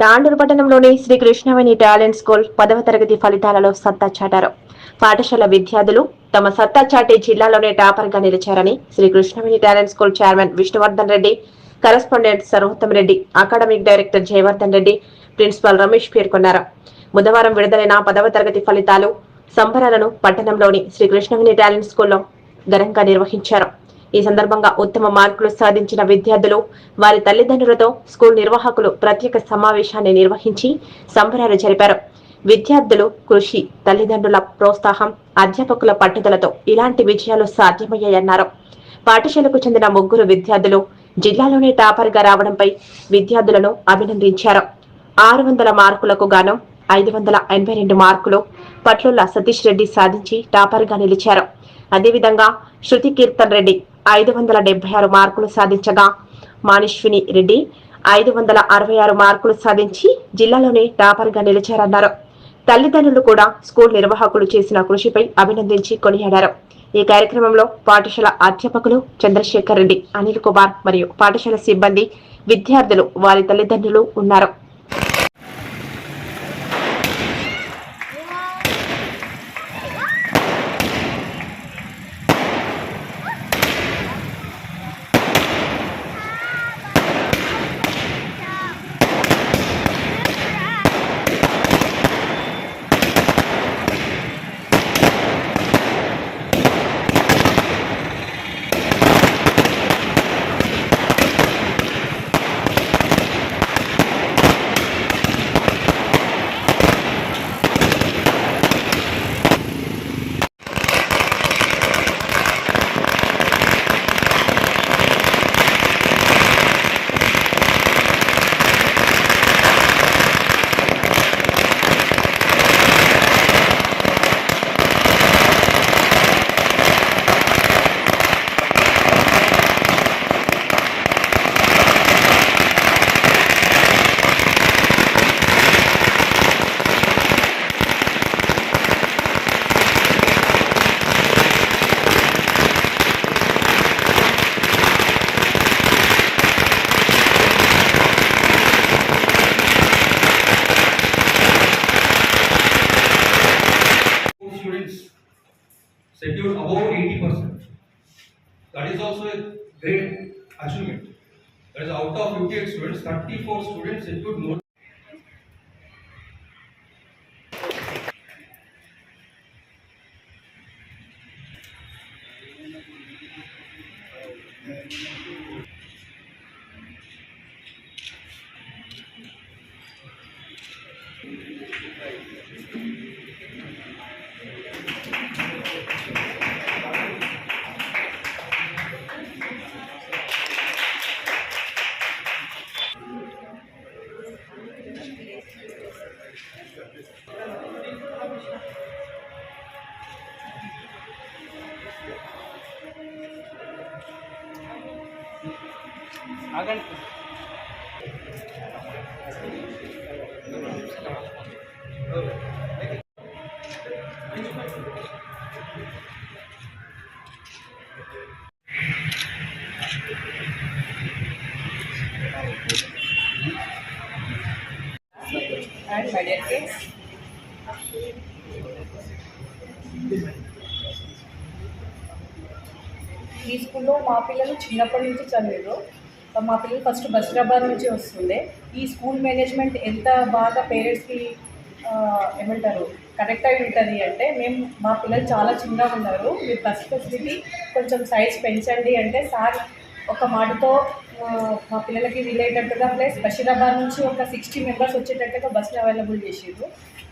తాండూరు పట్టణంలోని Shri Krishnaveni talent school పదవ తరగతి ఫలితాలలో సత్తా చాటారు. పాఠశాల విద్యార్థులు తమ సత్తా చాటి జిల్లాలోనే టాపర్గా నిలిచారని Sri Krishnaveni talent school chairman Vishnuvardhan Reddy correspondent Sarvottam Reddy academic director Jayavardhan Reddy principal Ramesh పేర్కొన్నారు. బుధవారం విడుదలైన పదవ తరగతి ఫలితాలు సంబరాలను పట్టణంలోని శ్రీకృష్ణవేణి టాలెంట్ స్కూల్లో ఘనంగా నిర్వహించారు. ఈ సందర్భంగా ఉత్తమ మార్కులు సాధించిన విద్యార్థులు వారి తల్లిదండ్రులతో స్కూల్ నిర్వాహకులు ప్రత్యేక సమావేశాన్ని నిర్వహించి సంబరాలు జరిపారు. విద్యార్థులు కృషి తల్లిదండ్రుల ప్రోత్సాహం అధ్యాపకుల పట్టుదలతో ఇలాంటి విజయాలు సాధ్యమయ్యాయన్నారు. పాఠశాలకు చెందిన ముగ్గురు విద్యార్థులు జిల్లాలోనే టాపర్గా రావడంపై విద్యార్థులను అభినందించారు. ఆరు వందల మార్కులకు గాను ఐదు వందల ఎనభై రెండు మార్కులు పట్లుల సతీష్ రెడ్డి సాధించి టాపర్గా నిలిచారు. అదేవిధంగా శృతి కీర్తన్ రెడ్డి ఐదు వందల డెబ్బై ఆరు మార్కులు సాధించగా మానిష్విని రెడ్డి ఐదు వందల అరవై ఆరు మార్కులు సాధించి జిల్లాలోనే టాపర్గా నిలిచారన్నారు. తల్లిదండ్రులు కూడా స్కూల్ నిర్వాహకులు చేసిన కృషిపై అభినందించి కొనియాడారు. ఈ కార్యక్రమంలో పాఠశాల అధ్యాపకులు చంద్రశేఖర్ రెడ్డి అనిల్ కుమార్ మరియు పాఠశాల సిబ్బంది విద్యార్థులు వారి తల్లిదండ్రులు ఉన్నారు. Secured above 80%. That is also a great achievement. That is out of 58 students, 34 students secured more. And my dear kids. ఈ స్కూల్లో మా పిల్లలు చిన్నప్పటి నుంచి చదివారు మా పిల్లలు ఫస్ట్ బషీరాబాద్ నుంచి వస్తుండే. ఈ స్కూల్ మేనేజ్మెంట్ ఎంత బాగా పేరెంట్స్కి ఏమంటారు కనెక్ట్ అయి ఉంటుంది అంటే మేము మా పిల్లలు చాలా చిన్నగా ఉన్నారు. మీరు బస్ ఫెసిలిటీ కొంచెం సైజ్ పెంచండి అంటే సార్ ఒక మాటతో మా పిల్లలకి వీలయ్యేటట్టుగా ప్లస్ బషీరాబాద్ నుంచి ఒక సిక్స్టీ మెంబర్స్ వచ్చేటట్టుగా బస్సులు అవైలబుల్ చేసారు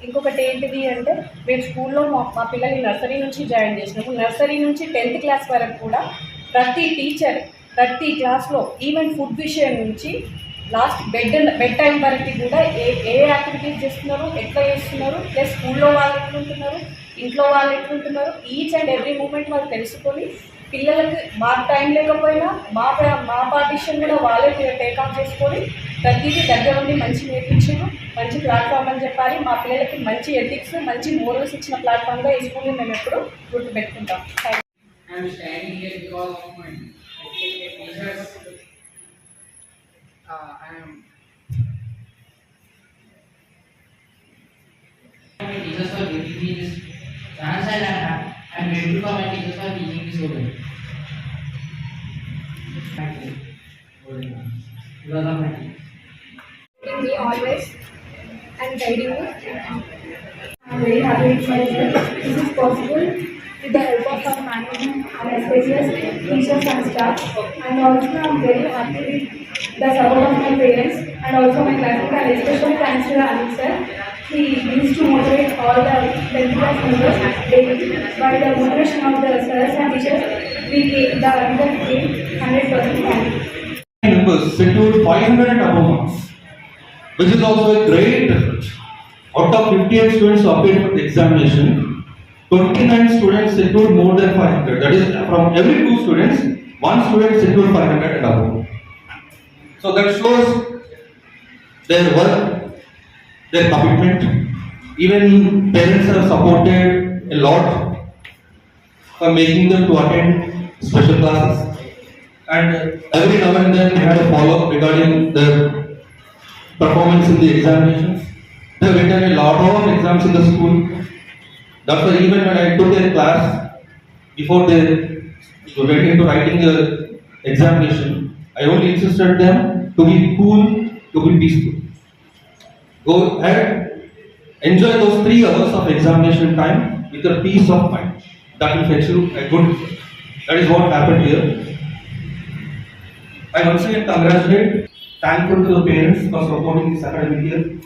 ఇంకొకటి ఏంటిది అంటే మేము స్కూల్లో మా మా పిల్లల్ని నర్సరీ నుంచి జాయిన్ చేసినాము. నర్సరీ నుంచి టెన్త్ క్లాస్ వరకు కూడా ప్రతి టీచర్ ప్రతి క్లాస్లో ఈవెన్ ఫుడ్ విషయం నుంచి లాస్ట్ బెడ్ బెడ్ టైం వరకు కూడా ఏ ఏ యాక్టివిటీస్ చేస్తున్నారు ఎట్లా చేస్తున్నారు ప్లస్ స్కూల్లో వాళ్ళు ఎట్లుంటున్నారు ఇంట్లో వాళ్ళు ఎట్లుంటున్నారు ఈచ్ అండ్ ఎవ్రీ మూమెంట్ వాళ్ళు తెలుసుకొని పిల్లలకి మా టైం లేకపోయినా మా మా పార్టీషన్ కూడా వాళ్ళే టేక్ ఆఫ్ చేసుకొని ప్రతిదీ దగ్గర ఉండి మంచి నేర్పించారు మంచి ప్లాట్ఫామ్ అని చెప్పాలి. మా పిల్లలకి మంచి ఎథిక్స్ మంచి మోరల్స్ ఇచ్చిన ప్లాట్ఫామ్గా ఈ స్కూల్ని మేము ఎప్పుడు గుర్తుపెట్టుకుంటాం. yes. Uh, I am. Teachers for giving me this chance and I am grateful for my teachers for teaching me so well. Thank you. Love my teachers. Always and guiding me. I'm very happy with myself. This is possible with the help of our management and especially teachers and staff. And also I'm very happy with the support of my parents and also my classmates and especially thanks to the sir. He used to motivate all the 10th class members daily. By the motivation of the sirs and teachers, we came, the result came 100% fine. members secured 500 and above marks, which is also a great effort. Out of 58 students appeared for the examination, 29 students secured more than 500. That is, from every two students, one student secured 500 and above. So that shows their work, their commitment. Even parents have supported a lot for making them to attend special classes. And every now and then we had a follow-up regarding their performance in the examinations. They have written a lot of exams in the school. That's why even when I took their class, before they went into writing the examination, I only insisted them to be cool, to be peaceful. Go ahead, enjoy those three hours of examination time with a peace of mind. That will fetch you a good. That is what happened here. I once again congratulate, thankful to the parents for supporting this academic year.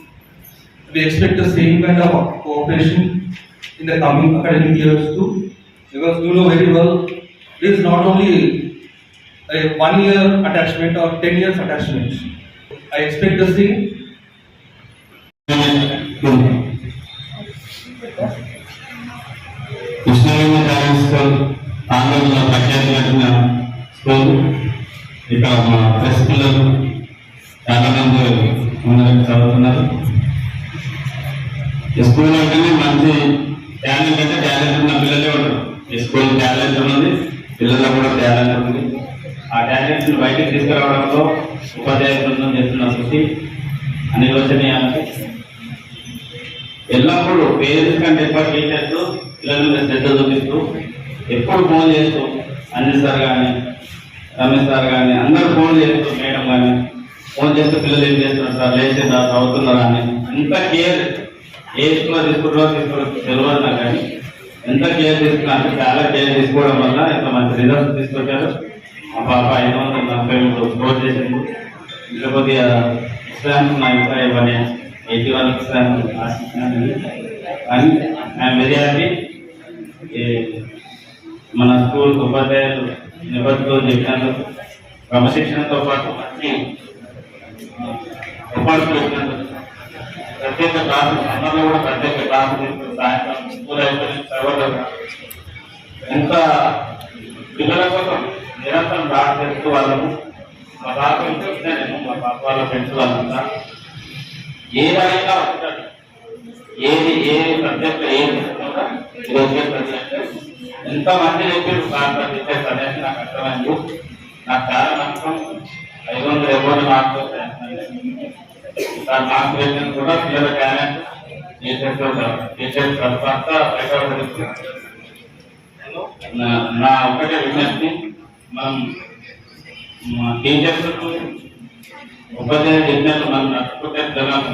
We expect the same kind of cooperation in the coming academic years too, because you know very well, this is not only a one year attachment or 10 years attachment. I expect the same. Krishnaveni driving school ఆంధ్రలో ప్రఖ్యాతిగా school ఇక్కడ మా press పిల్లలు చాలా మంది ఉన్నారు చదువుతున్నారు school అంటేనే మంచి టాలెంట్ అంటే టాలెంట్ ఉన్న పిల్లలే ఉంటారు. ఈ స్కూల్ టాలెంట్ ఉన్నది పిల్లల్లో కూడా టాలెంట్ ఉంది. ఆ టాలెంట్ బయటకు తీసుకురావడంలో ఉపాధ్యాయ బృందం చేస్తున్న కృషి అనిర్వచనీయానికి. ఎల్లప్పుడూ పేరెంట్స్ కంటే ఎక్కువ టీచర్స్ పిల్లల మీద శ్రద్ధ చూపిస్తూ ఎప్పుడు ఫోన్ చేస్తూ అనిల్ సార్ కానీ రమేష్ సార్ కానీ అందరూ ఫోన్ చేస్తూ మేడం కానీ ఫోన్ చేస్తూ పిల్లలు ఏం చేస్తున్నారు సార్? లేచిందా చదువుతున్నారా? అని అంత కేర్ ఏ స్కూల్లో తీసుకుంటారో తీసుకోవడం తెలియదు నాకు కానీ. ఎంత కేర్ తీసుకున్నారు చాలా కేర్ తీసుకోవడం వల్ల ఎంత మంచి రిజల్ట్స్ తీసుకొచ్చారు. మా పాప ఐదు వందల నలభై మూడు స్కోర్ చేసింది. ఇంకా కొద్దిగా ఎగ్జామ్స్ నా ఇంకా ఇవన్నీ eighty one Islam exam and I'm very happy మన స్కూల్ ఉపాధ్యాయులు నిబద్ధతలు చెప్పినందుకు క్రమశిక్షణతో పాటు మంచి ఉపాధులు ప్రత్యేక క్లాసు సమ్మర్లో కూడా ప్రత్యేక క్లాసు సాయంత్రం స్కూల్ ఎంత పిల్లల కోసం నిరంతరం దాడి చేస్తూ వాళ్ళము మా పాప ఇంట్లో నేను మా పాప వాళ్ళ ఫ్రెండ్స్ వాళ్ళంతా ఏదైనా ఉంటాడు ఏది ఏ సబ్జెక్ట్ ఏది తీసుకున్నా ఇది ఎంత మంది చెప్పారు సార్ సబ్జెక్ట్ అనేది నాకు అర్థమైంది. నాకు చాలా నమ్మకం. ఐదు వందల ఎవరు మార్క్స్ సార్ కూడా పిల్లల టాలెంట్ టీచర్స్ టీచర్స్ తర్వాత నా- ఒకటే విజ్ఞప్తి మనం టీచర్లకు టీచర్స్ ఉపాధ్యాయులు చెప్పినట్టు మనం నడుచుకుంటే పిల్లలను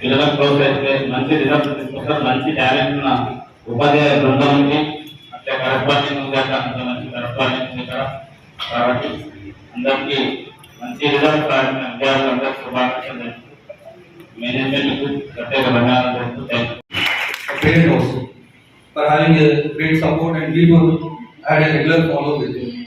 పిల్లలకు ప్రోత్సహిస్తే మంచి రిజల్ట్ తీసుకుంటారు మంచి టాలెంట్ ఉన్న ఉపాధ్యాయ బృందం ఉంది. అంటే కరస్పాండింగ్ ఉంది అట్లా అంత మంచి కరస్పాండింగ్ ఉంది కాబట్టి అందరికీ మంచి రిజల్ట్ సాధించిన విద్యార్థులందరికీ శుభాకాంక్షలు మేనేజ్మెంట్కు ప్రత్యేక ధన్యవాదాలు తెలుపుతూ thank you parent also for having a great support and we will had a regular follow with him.